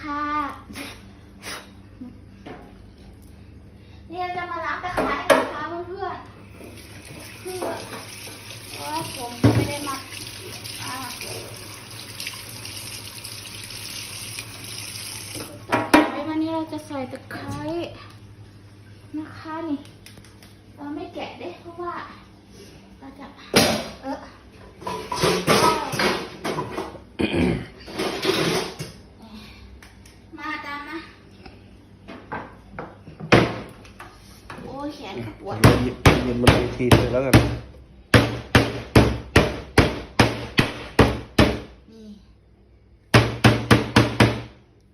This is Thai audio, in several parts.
ค่ะนี่เราจะมาล้างตะไคร้นะคะเพื่อนเพื่อเพราะว่าผมไม่ได้มาอ่าตะไคร้วันนี้เราจะใส่ตะไคร้นะคะนี่ เราไม่แกะเด้เพราะว่าเราจะเออ มาตามมา โอ้ยแขนก็ ปวดหยิบหยิบมันไปทีเลยแล้วกันนี่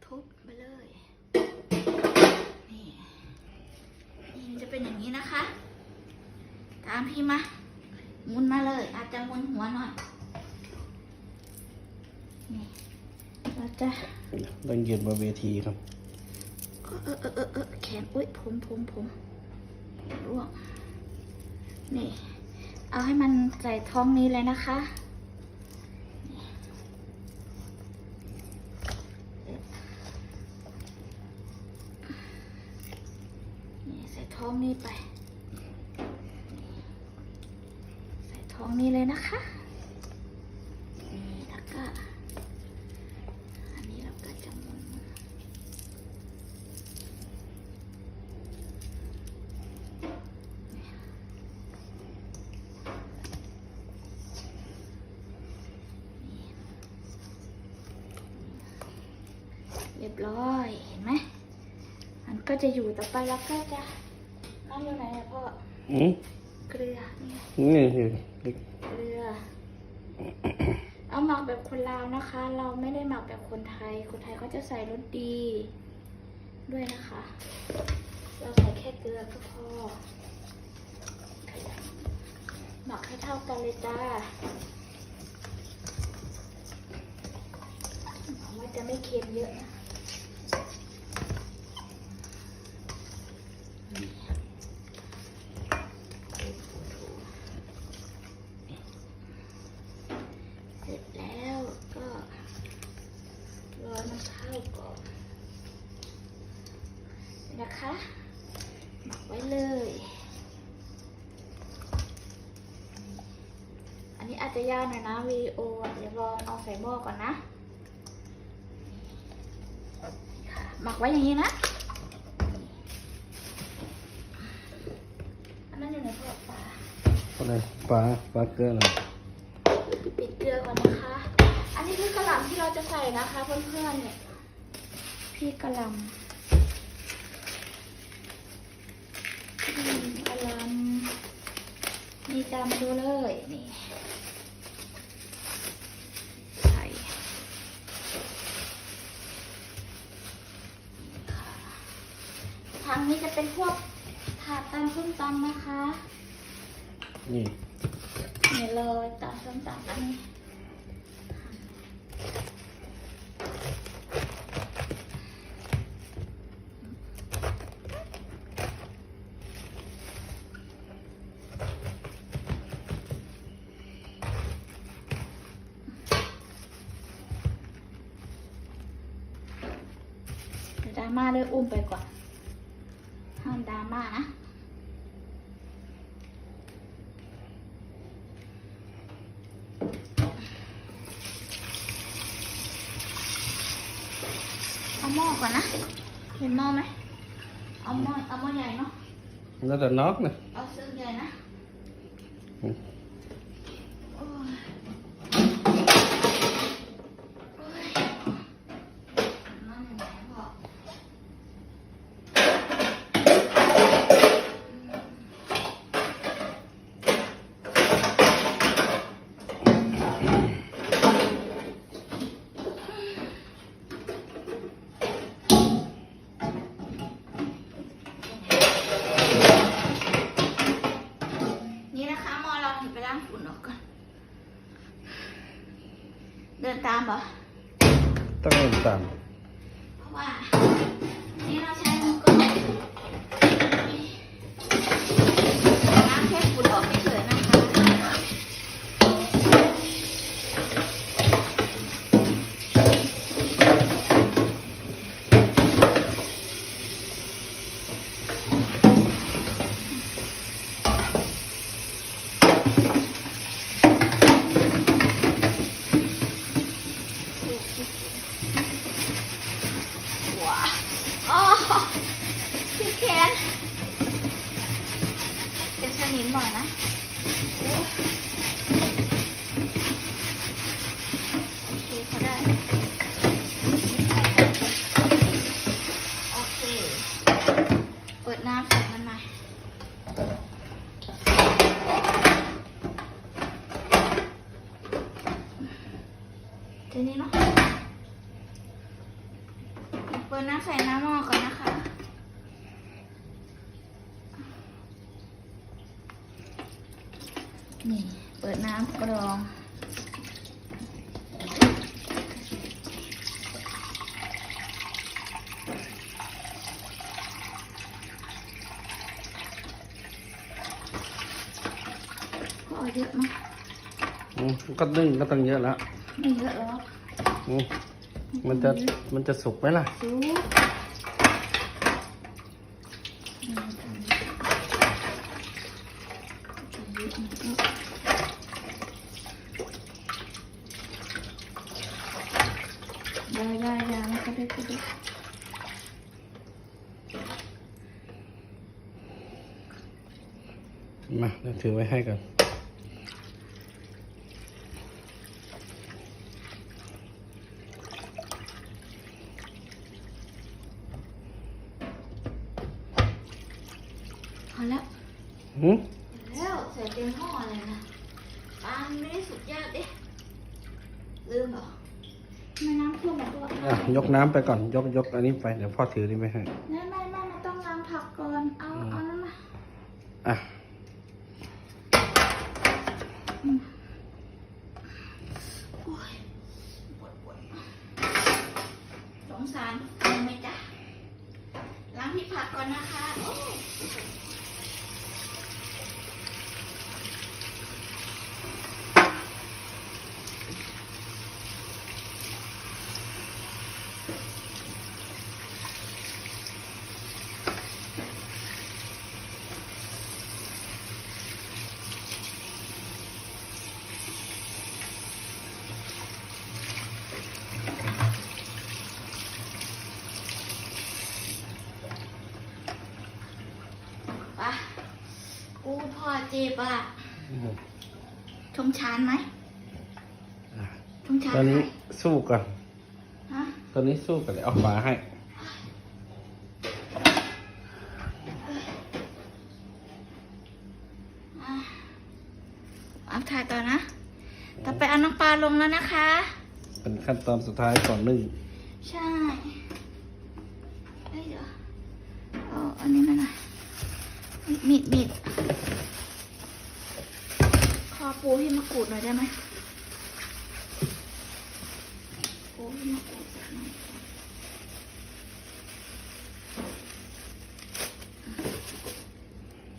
ทุบไปเลยนี่นี่มันจะเป็นอย่างนี้นะคะตามพี่มาหมุนมาเลย อาจจะหมุนหัวหน่อยนี่เราจะต้องยืนบนเวทีครับ เออเออเออเออแขนอุ้ยผมผมผม ร่วงนี่เอาให้มันใส่ท้องนี้เลยนะคะนี่ใส่ท้องนี้ไป ใส่ท้องนี้เลยนะคะ นี่แล้วก็ อันนี้เราก็จะหมุน เรียบร้อยเห็นไหมมันก็จะอยู่ต่อไปแล้วก็จะน้ำอยู่ไหนอะพ่ออืมเกลือนี่นี่คือเกลือ เอาหมักแบบคนลาวนะคะ เราไม่ได้หมักแบบคนไทย คนไทยเขาจะใส่รสดี ด้วยนะคะ เราใส่แค่เกลือก็พอหมักให้เท่ากันเลยจ้าหวังว่าจะไม่เค็มเยอะนะ เสร็จแล้วก็รอมันเข้าก่อนนี่นะคะ หมักไว้เลย อั นนี้อาจจะยาวหน่อยนะวิดีโออะเดี๋ยวลองเอาใส่หม้อก่อนนะค่ะหมักไว้อย่างนี้นะอันนั้นอยู่ในพวกปลาอะไรปลาปลาเกลือหน่อยปิดเกลือก่อนนะคะ อันนี้คือกระหล่ำที่เราจะใส่นะคะเพื่อนๆเนี่ยพี่กระหล่ำพี่กระหล่ำนี่ตามมาดูเลยนี่ ใส่ค่ะ ทางนี้จะเป็นพวกถาดตำส้มตำนะคะ นี่นี่เลยตำส้มตำอันนี้เดี๋ยวดราม่าเลยอุ้มไปก่อนห้า มดราม่านะเอาหม้อก่อนนะ เห็นหม้อไหมเอาหม้อเอาหม้อใหญ่เนาะแล้วแต่น็อกนะ เอาซึ่งใหญ่นะ อืม โอ้ยโอ้ยน้ำไหนพอนี่นะคะหมอเราเห็นไปล้างฝุ่นออกก่อน เดินตามเหรอ ต้องเล่นตาม เพราะว่า นี่เราใช้มือก็ล้างแค่ฝุ่นออกเฉยๆนะคะ น หน่อยนะโอเคเขาได้โอเคเปิดน้ำใส่มันหน่อยทีนี้เนาะเปิดน้ำใส่น้ำหม้อก่อนนะคะ นี่ เปิดน้ำกรองก็เอาเยอะมั้ยอืมก็นึ่งก็ต้องเยอะแล้วไม่เยอะหรอกอืมมันจะมันจะสุกไหมล่ะ ซุปได้ได้ ได้แล้วก็ได้ก็ได้มาเดี๋ยวถือไว้ให้ก่อนพอแล้วหืมแล้วใส่เต็มหม้อเลยนะปลามันไม่ได้สุกยากดิลืมเหรอไม่น้ำท่วมหมดตัวอะยกน้ำไปก่อนยกยกอันนี้ไปเดี๋ยวพ่อถือนี่ไปให้ไม่ไม่ไม่ไม่ต้องล้างผักก่อน เอาเอานั่นมาอะโอ้ยปวดปวดสงสารเอาไหมจ๊ะล้างพี่ผักก่อนนะคะโอ้ย ไปกูพ่อ เจ็บอะอืมชมชานไหมอะชมชานตอนนี้ไหมสู้ก่อนฮะตอนนี้สู้กันเลยเอาฝาให้อะเอาถ่ายต่อนะ ต่อไปเอาน้ำปลาลงแล้วนะคะ เป็นขั้นตอนสุดท้ายก่อนนึ่ง ใช่เอ้ยเดี๋ยวเอาอันนี้มาหน่อยมีดมีดมีดขอ ปูให้มะกรูดหน่อยได้ไหมปูให้มะกรูดหน่อย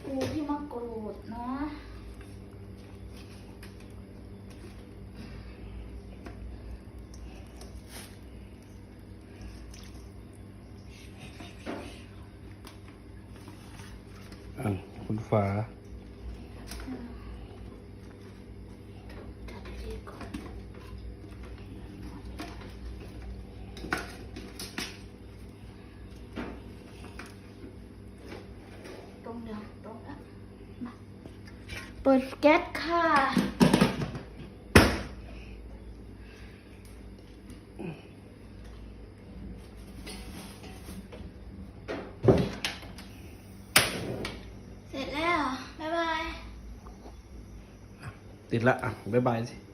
ปูที่มะกรูดนะอะคุณฝา จัดดีก่อนตรงเดียวตรงแล้วมา เปิดแก๊สค่ะ เสร็จแล้ว บ๊ายบาย ติดละอะ บ๊ายบายสิ